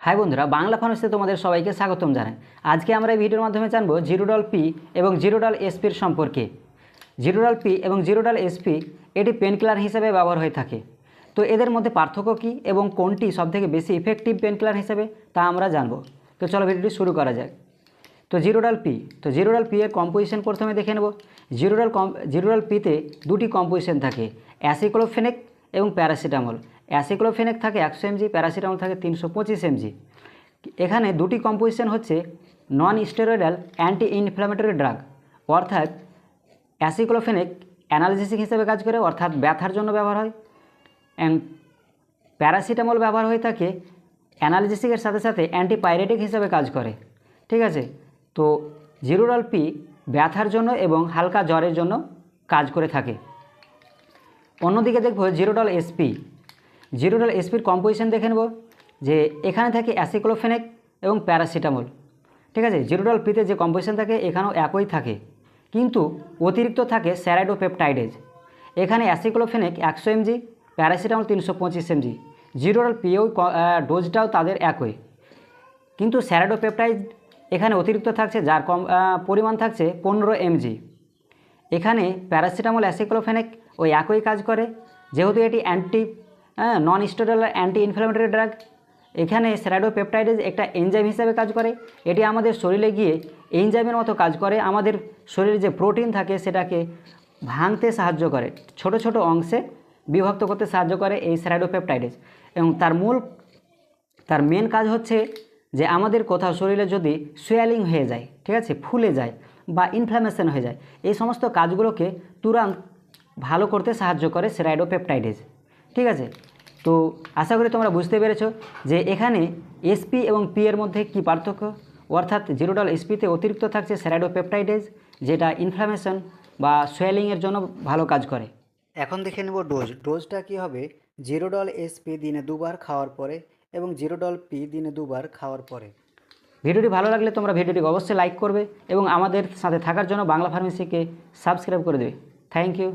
High বন্ধুরা, বাংলা ফার্মেসিতে তোমাদের সবাইকে স্বাগতম জানাই। আজকে আমরা এই ভিডিওর মাধ্যমে জানব জিরোডল পি এবং জিরোডল এসপির সম্পর্কে। জিরোডল পি এবং জিরোডল এসপি এটি পেনকিলার হিসেবে ব্যবহার হয়ে থাকে। তো এদের মধ্যে পার্থক্য কী এবং কোনটি সবথেকে বেশি ইফেক্টিভ পেনকিলার হিসেবে তা আমরা জানব। তো চলো ভিডিওটি শুরু করা যাক। তো জিরোডাল পি, তো জিরোডাল পি এর কম্পোজিশন প্রথমে দেখে নেব। জিরোডাল কম, জিরোডাল পিতে দুটি কম্পোজিশন থাকে, অ্যাসিক্লোফেনেক এবং প্যারাসিটামল। অ্যাসিক্লোফেনেক থাকে একশো এমজি, প্যারাসিটামল থাকে তিনশো পঁচিশ এমজি। এখানে দুটি কম্পোজিশন হচ্ছে non steroidal anti inflammatory drug অর্থাৎ অ্যাসিক্লোফেনেক অ্যানালজেসিক হিসেবে কাজ করে, অর্থাৎ ব্যথার জন্য ব্যবহার হয় প্যারাসিটামল ব্যবহার হয়ে থাকে অ্যানালজেসিকের সাথে সাথে অ্যান্টিপাইরেটিক হিসেবে কাজ করে, ঠিক আছে? তো জিরোডল পি ব্যথার জন্য এবং হালকা জ্বরের জন্য কাজ করে থাকে। অন্যদিকে দেখব জিরোডল এসপি জিরোডল এসপির কম্পোজিশন দেখে নেব, যে এখানে থাকে অ্যাসিক্লোফেনেক এবং প্যারাসিটামল ঠিক আছে? জিরোডল পিতে যে কম্পোজিশন থাকে, এখানেও একই থাকে, কিন্তু অতিরিক্ত থাকে স্যারাইডোপেপটাইডেজ। এখানে অ্যাসিক্লোফেনেক একশো এমজি প্যারাসিটামল তিনশো পঁচিশ এমজি জিরোডল পিও ডোজটাও তাদের একই, কিন্তু স্যারাডোপেপটাইড এখানে অতিরিক্ত থাকছে, যার কম পরিমাণ থাকছে পনেরো এমজি এখানে প্যারাসিটামল অ্যাসিক্লোফেনেক ওই একই কাজ করে, যেহেতু এটি anti non steroidal anti inflammatory drug এখানে স্যারাডোপেপটাইডেজ একটা এনজাইম হিসাবে কাজ করে। এটি আমাদের শরীরে গিয়ে এনজাইমের মতো কাজ করে। আমাদের শরীরে যে প্রোটিন থাকে, সেটাকে ভাঙতে সাহায্য করে। ছোট ছোট অংশে বিভক্ত করতে সাহায্য করে এই স্যারাডোপেপটাইডেজ এবং তার মূল, তার মেন কাজ হচ্ছে যে আমাদের কোথাও শরীরে যদি সোয়ালিং হয়ে যায়, ঠিক আছে, ফুলে যায় বা ইনফ্লামেশন হয়ে যায়, এই সমস্ত কাজগুলোকে তুরন্ত ভালো করতে সাহায্য করে সেরাইডোপেপটাইডেজ ঠিক আছে? তো আশা করি তোমরা বুঝতে পেরেছ যে এখানে এসপি এবং পি এর মধ্যে কি পার্থক্য? অর্থাৎ জিরোডল এসপিতে অতিরিক্ত থাকছে সেরাইডোপেপটাইডেজ যেটা ইনফ্লামেশন বা সোয়েলিংয়ের জন্য ভালো কাজ করে। এখন দেখে নেব ডোজ ডোজটা কি হবে? জিরোডল এসপি দিনে দুবার খাওয়ার পরে এবং জিরোডল পি দিনে দুবার খাওয়ার পরে। ভিডিওটি ভালো লাগলে তোমরা ভিডিওটি অবশ্যই লাইক করবে এবং আমাদের সাথে থাকার জন্য বাংলা ফার্মেসিকে সাবস্ক্রাইব করে দেবে। Thank you